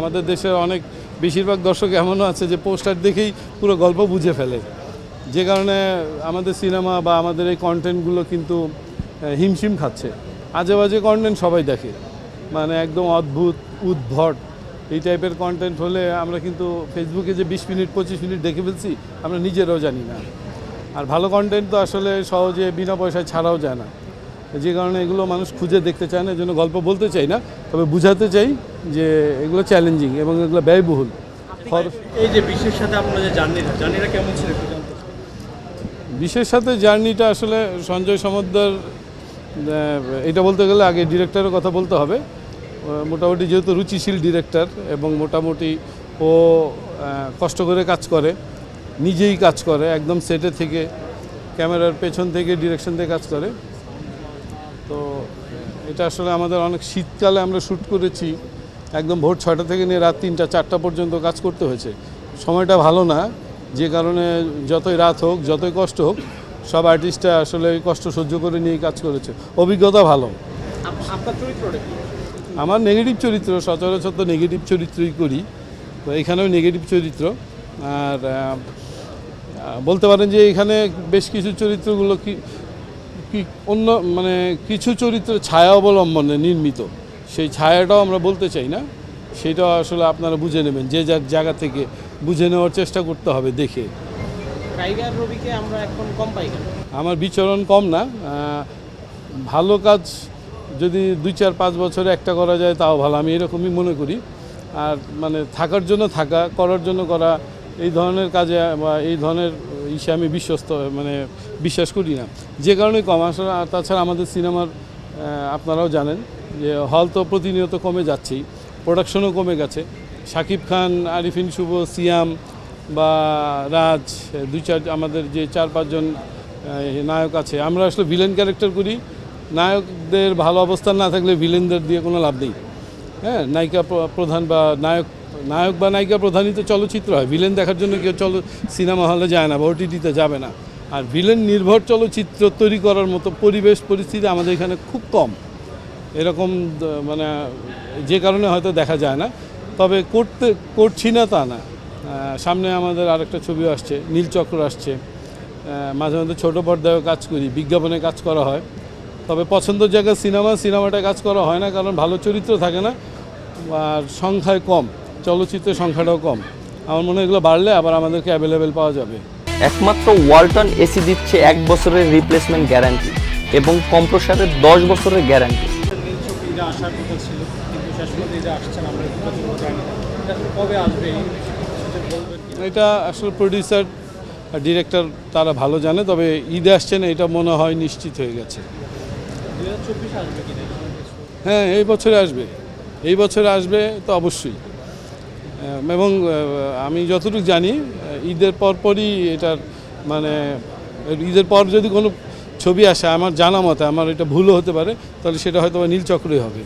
আমাদের দেশের অনেক, বেশিরভাগ দর্শক এমনও আছে যে পোস্টার দেখেই পুরো গল্প বুঝে ফেলে। যে কারণে আমাদের সিনেমা বা আমাদের এই কন্টেন্টগুলো কিন্তু হিমশিম খাচ্ছে। আজে বাজে কন্টেন্ট সবাই দেখে। মানে একদম অদ্ভুত, উদ্ভট, এই টাইপের কন্টেন্ট হলে আমরা কিন্তু ফেসবুকে যে বিশ মিনিট, পঁচিশ মিনিট দেখে ফেলছি, আমরা নিজেরাও জানি না। আর ভালো কন্টেন্ট তো আসলে সহজে বিনা পয়সায় ছাড়াও যায় না। যে কারণে এগুলো মানুষ খুঁজে দেখতে চায় না জন্য গল্প বলতে চাই না, তবে বুঝাতে চাই যে এগুলো চ্যালেঞ্জিং এবং এগুলো ব্যয়বহুল। এই যে বিশ্বের সাথে আপনার যে জার্নিটা জার্নিটা কেমন ছিল বিশের সাথে জার্নিটা আসলে সঞ্জয় সমদ্দার এটা বলতে গেলে আগে ডিরেক্টরের কথা বলতে হবে। মোটামুটি যেহেতু রুচিশীল ডিরেক্টর এবং মোটামুটি ও কষ্ট করে কাজ করে নিজেই কাজ করে একদম সেটে থেকে ক্যামেরার পেছন থেকে ডিরেকশন থেকে কাজ করে। তো এটা আসলে আমাদের অনেক শীতকালে আমরা শ্যুট করেছি। একদম ভোর ছয়টা থেকে নিয়ে রাত তিনটা চারটা পর্যন্ত কাজ করতে হয়েছে। সময়টা ভালো না যে কারণে যতই রাত হোক যতই কষ্ট হোক সব আর্টিস্টরা আসলে ওই কষ্ট সহ্য করে নিয়েই কাজ করেছে। অভিজ্ঞতা ভালো। আমার নেগেটিভ চরিত্র সচরাচর তো নেগেটিভ চরিত্রই করি। তো এখানেও নেগেটিভ চরিত্র। আর বলতে পারেন যে এখানে বেশ কিছু চরিত্রগুলো কি কি অন্য মানে কিছু চরিত্র ছায়া অবলম্বনে নির্মিত। সেই ছায়াটাও আমরা বলতে চাই না সেটাও আসলে আপনারা বুঝে নেবেন যে যার জায়গা থেকে বুঝে নেওয়ার চেষ্টা করতে হবে দেখে। টাইগার রবিকে আমরা এখন কম পাই আমার বিচরণ কম না ভালো কাজ যদি দুই চার পাঁচ বছরে একটা করা যায় তাও ভালো আমি এরকমই মনে করি। আর মানে থাকার জন্য থাকা করার জন্য করা এই ধরনের কাজে বা এই ধরনের ইসে আমি বিশ্বস্ত মানে বিশ্বাস করি না। যে কারণে কম আসলে আর তাছাড়া আমাদের সিনেমার আপনারাও জানেন যে হল তো প্রতিনিয়ত কমে যাচ্ছেই প্রোডাকশনও কমে গেছে। শাকিব খান আরিফিন শুভ, সিয়াম বা রাজ, দুই চার আমাদের যে চার পাঁচজন নায়ক আছে, আমরা আসলে ভিলেন ক্যারেক্টার করি। নায়কদের ভালো অবস্থান না থাকলে ভিলেনদের দিয়ে কোনো লাভ নেই। হ্যাঁ নায়িকা প্র- প্রধান বা নায়ক নায়ক বা নায়িকা প্রধানই তো চলচ্চিত্র হয়। ভিলেন দেখার জন্য কেউ চল সিনেমা হলে যায় না বা ওটিটিতে যাবে না। আর ভিলেন নির্ভর চলচ্চিত্র তৈরি করার মতো পরিবেশ, পরিস্থিতি আমাদের এখানে খুব কম। এরকম মানে যে কারণে হয়তো দেখা যায় না। তবে করতে, করছি না তা না। সামনে আমাদের আরেকটা ছবি আসছে নীলচক্র আসছে। মাঝে মাঝে ছোটো পর্দায়ও কাজ করি, বিজ্ঞাপনে কাজ করা হয়। তবে পছন্দের জায়গায় সিনেমা, সিনেমাটা কাজ করা হয় না, কারণ ভালো চরিত্র থাকে না, আর সংখ্যায় কম, চলচ্চিত্রের সংখ্যাটাও কম। আমার মনে হয় এগুলো বাড়লে আবার আমাদেরকে অ্যাভেলেবেল পাওয়া যাবে। একমাত্র ওয়ালটন এসি দিচ্ছে এক বছরের রিপ্লেসমেন্ট গ্যারান্টি এবং কম্প্রসারের দশ বছরের গ্যারান্টি ঈদে আসার কথা ছিল কিন্তু শেষ পর্যন্ত ঈদে আসছেন আমরা যতটুকু জানি এটা কবে আসবে এটা আসলে প্রডিউসার ডিরেক্টর তারা ভালো জানে তবে ঈদে আসছে না এটা মনে হয় নিশ্চিত হয়ে গেছে। হ্যাঁ এই বছরে আসবে। এই বছরে আসবে তো অবশ্যই। এবং আমি যতটুকু জানি ঈদের পরপরই এটার মানে ঈদের পর যদি কোনো ছবি আসে, আমার জানা মতে আমার এটা ভুলও হতে পারে, তাহলে সেটা হয়তো নীলচক্রই হবে।